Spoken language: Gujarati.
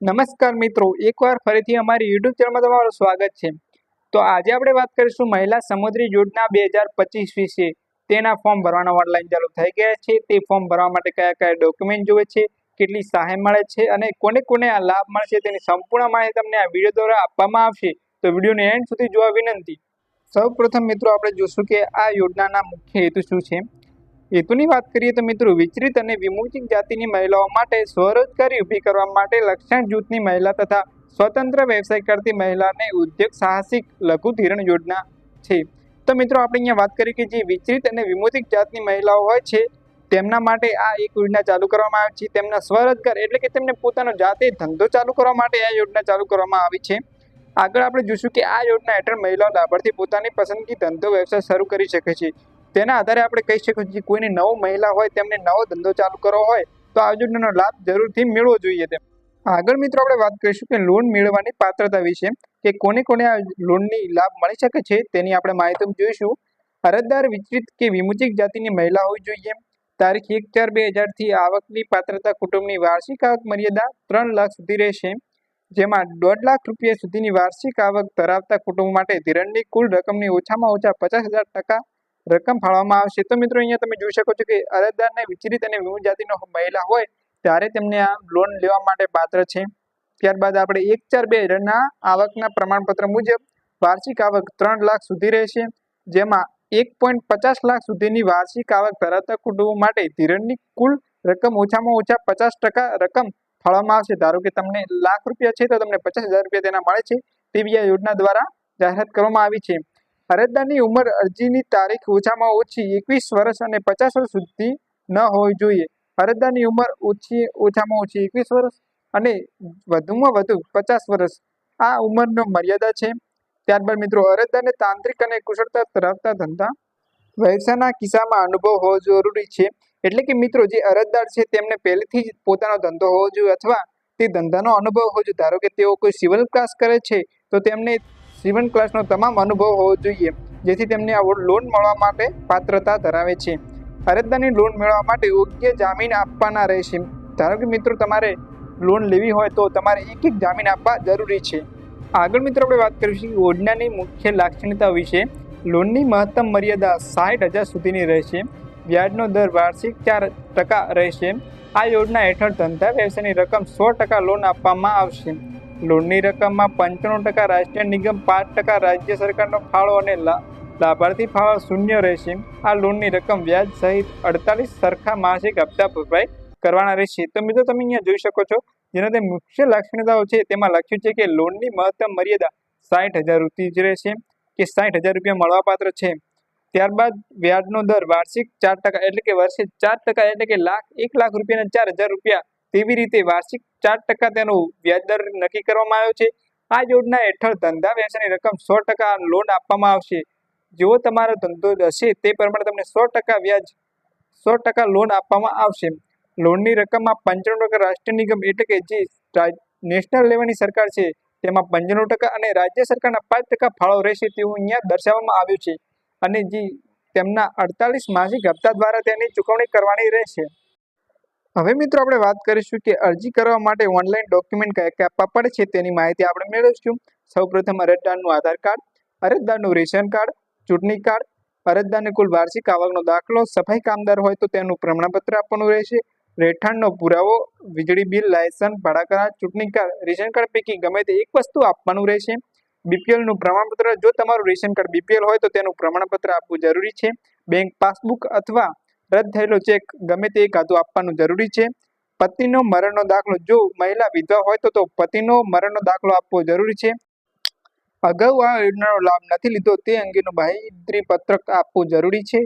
નમસ્કાર મિત્રો, એકવાર ફરીથી અમારી યુટ્યુબ ચેનલમાં તમારું સ્વાગત છે. તો આજે આપણે વાત કરીશું મહિલા સમુદ્રી યોજના બે હજાર પચીસ વિશે. તેના ફોર્મ ભરવાના ઓનલાઈન ચાલુ થઈ ગયા છે. તે ફોર્મ ભરવા માટે કયા કયા ડોક્યુમેન્ટ જોવે છે, કેટલી સહાય મળે છે અને કોને કોને આ લાભ મળશે તેની સંપૂર્ણ માહિતી તમને આ વીડિયો દ્વારા આપવામાં આવશે. તો વિડીયોને એન્ડ સુધી જોવા વિનંતી. સૌ મિત્રો આપણે જોશું કે આ યોજનાના મુખ્ય હેતુ શું છે? હેતુની વાત કરીએ તો મિત્રો વિચરિત અને વિમોચિત જાતિની મહિલાઓ માટે સ્વરોજગારી ઊભી કરવા માટે લક્ષણ જૂથની મહિલા તથા સ્વતંત્ર વ્યવસાય કરતી મહિલાને ઉદ્યોગ સાહસિક લઘુ ધિરણ યોજના છે. તો મિત્રો આપણે અહીંયા વાત કરીએ કે જે વિચરિત અને વિમોચિત જાતની મહિલાઓ હોય છે, તેમના માટે આ એક યોજના ચાલુ કરવામાં આવી છે. તેમના સ્વરોજગાર એટલે કે તેમને પોતાનો જાતે ધંધો ચાલુ કરવા માટે આ યોજના ચાલુ કરવામાં આવી છે. આગળ આપણે જોઈશું કે આ યોજના હેઠળ મહિલાઓ લાભાર્થી પોતાની પસંદગી ધંધો વ્યવસાય શરૂ કરી શકે છે. તેના આધારે આપણે કહી શકીએ છીએ કોઈની નવો મહિલા હોય, તેમને નવો ધંધો ચાલુ કરવો હોય, તો આ યોજનાનો લાભ જરૂરથી મેળવો જોઈએ તેમ. આગળ મિત્રો આપણે વાત કરીશું કે લોન મેળવવાની પાત્રતા વિશે, કે કોને કોને આ લોનની લાભ મળી શકે છે તેની આપણે માહિતી જોઈશું. અરજદાર, વિચલિત કે વિમુચિત જાતિની મહિલા હોવી જોઈએ. તારીખ એક ચાર બે હજારથી આવકની પાત્રતા કુટુંબની વાર્ષિક આવક મર્યાદા ત્રણ લાખ સુધી રહેશે. જેમાં દોઢ લાખ રૂપિયા સુધીની વાર્ષિક આવક ધરાવતા કુટુંબ માટે ધિરણની કુલ રકમની ઓછામાં ઓછા પચાસ હજાર ટકા રકમ ફાળવવામાં આવશે. તો મિત્રો અહીંયા તમે જોઈ શકો છો કે અરજદારને વિચલિત અને વિમુખ જાતિનો મહિલા હોય ત્યારે તેમને આ લોન લેવા માટે પાત્ર છે. ત્યારબાદ આપણે એક ચાર બે હજારના આવકના પ્રમાણપત્ર મુજબ વાર્ષિક આવક ત્રણ લાખ સુધી રહેશે. જેમાં એક પોઈન્ટ પચાસ લાખ સુધીની વાર્ષિક આવક ધરાવતા કુટુંબો માટે ધિરણની કુલ રકમ ઓછામાં ઓછા પચાસ ટકા રકમ ફાળવવામાં આવશે. ધારો કે તમને લાખ રૂપિયા છે તો તમને પચાસ હજાર રૂપિયા તેના મળે છે. તેવી આ યોજના દ્વારા જાહેરાત કરવામાં આવી છે. અરજદારની ઉંમર અરજીની તારીખ ઓછામાં ઓછી એકવીસ વર્ષ અને પચાસ વર્ષ સુધી ન હોવી જોઈએ. અરજદારની ઉંમર ઓછી, ઓછામાં ઓછી એકવીસ વર્ષ અને વધુમાં વધુ પચાસ વર્ષ. આ ઉંમરનો મર્યાદા છે. ત્યારબાદ મિત્રો અરજદારને તાંત્રિક અને કુશળતા ધરાવતા ધંધા. વ્યવસાયના કિસ્સામાં અનુભવ હોવો જરૂરી છે. એટલે કે મિત્રો, જે અરજદાર છે તેમને પહેલેથી જ પોતાનો ધંધો હોવો જોઈએ અથવા તે ધંધાનો અનુભવ હોવો જોઈએ. ધારો કે તેઓ કોઈ સિવિલ ક્લાસ કરે છે, તો તેમને સિવન ક્લાસનો તમામ અનુભવ હોવો જોઈએ, જેથી તેમને આ લોન મળવા માટે પાત્રતા ધરાવે છે. અરજદારની લોન મેળવવા માટે યોગ્ય જામીન આપવાના રહેશે. ધારો કે મિત્રો તમારે લોન લેવી હોય તો તમારે એક એક જામીન આપવા જરૂરી છે. આગળ મિત્રો આપણે વાત કરીશું યોજનાની મુખ્ય લાક્ષણિકતા વિશે. લોનની મહત્તમ મર્યાદા સાઠ હજાર સુધીની રહેશે. વ્યાજનો દર વાર્ષિક ચાર ટકા રહેશે. આ યોજના હેઠળ ધંધા વ્યવસાયની રકમ સો ટકા લોન આપવામાં આવશે. લોનની રકમમાં પંચાણું ટકા રાષ્ટ્રીય નિગમ, પાંચ ટકા રાજ્ય સરકારનો ફાળો અને લાભાર્થી ફાળો શૂન્ય રહેશે. આ લોનની રકમ વ્યાજ સહિત અડતાલીસ સરખા માસિક હપ્તા ભરપાઈ કરવાના રહેશે. તો મિત્રો, તમે અહીંયા જોઈ શકો છો, જેના તે મુખ્ય લાક્ષણિકતાઓ છે, તેમાં લખ્યું છે કે લોનની મહત્તમ મર્યાદા સાઠ હજાર રૂપિયા જ રહેશે કે સાઠ હજાર રૂપિયા મળવાપાત્ર છે. ત્યારબાદ વ્યાજનો દર વાર્ષિક ચાર ટકા એટલે કે વર્ષે ચાર ટકા એટલે કે લાખ, એક લાખ રૂપિયાના ચાર હજાર રૂપિયા તેવી રીતે વાર્ષિક ચાર ટકા તેનો વ્યાજ દર નક્કી કરવામાં આવ્યો છે. આ યોજના હેઠળ ધંધા વ્યવસાયની રકમ સો ટકા લોન આપવામાં આવશે. જેવો તમારો ધંધો હશે તે પ્રમાણે તમને સો ટકા વ્યાજ, સો ટકા લોન આપવામાં આવશે. લોનની રકમમાં પંચાણું ટકા રાષ્ટ્રીય નિગમ એટલે કે જે નેશનલ લેવલની સરકાર છે, તેમાં પંચાણું ટકા અને રાજ્ય સરકારના પાંચ ટકા ફાળો રહેશે તેવું અહીંયા દર્શાવવામાં આવ્યું છે. અને જે તેમના અડતાલીસ માસિક હપ્તા દ્વારા તેની ચૂકવણી કરવાની રહેશે. હવે મિત્રો આપણે વાત કરીશું કે અરજી કરવા માટે ઓનલાઈન ડોક્યુમેન્ટ કયા કયા આપવા પડે છે તેની માહિતી આપણે મેળવીશું. સૌપ્રથમ અરજદારનું આધાર કાર્ડ, અરજદારનું રેશન કાર્ડ, ચૂંટણી કાર્ડ, અરજદારને કુલ વાર્ષિક આવકનો દાખલો, સફાઈ કામદાર હોય તો તેનું પ્રમાણપત્ર આપવાનું રહેશે, રહેઠાણનો પુરાવો, વીજળી બિલ, લાયસન્સ, ભાડા કરાર, ચૂંટણી કાર્ડ, રેશન કાર્ડ પૈકી ગમે તે એક વસ્તુ આપવાનું રહેશે. બીપીએલનું પ્રમાણપત્ર, જો તમારું રેશન કાર્ડ બીપીએલ હોય તો તેનું પ્રમાણપત્ર આપવું જરૂરી છે. બેંક પાસબુક અથવા રદ થયેલો ચેક ગમે તે એક આપવાનું જરૂરી છે. પતિનો મરણનો દાખલો, જો મહિલા વિધવા હોય તો તો પતિનો મરણનો દાખલો આપવો જરૂરી છે. અગાઉ આ યોજનાનો લાભ નથી લીધો. તે અંગેનું બાહેધરી પત્રક આપવું જરૂરી છે.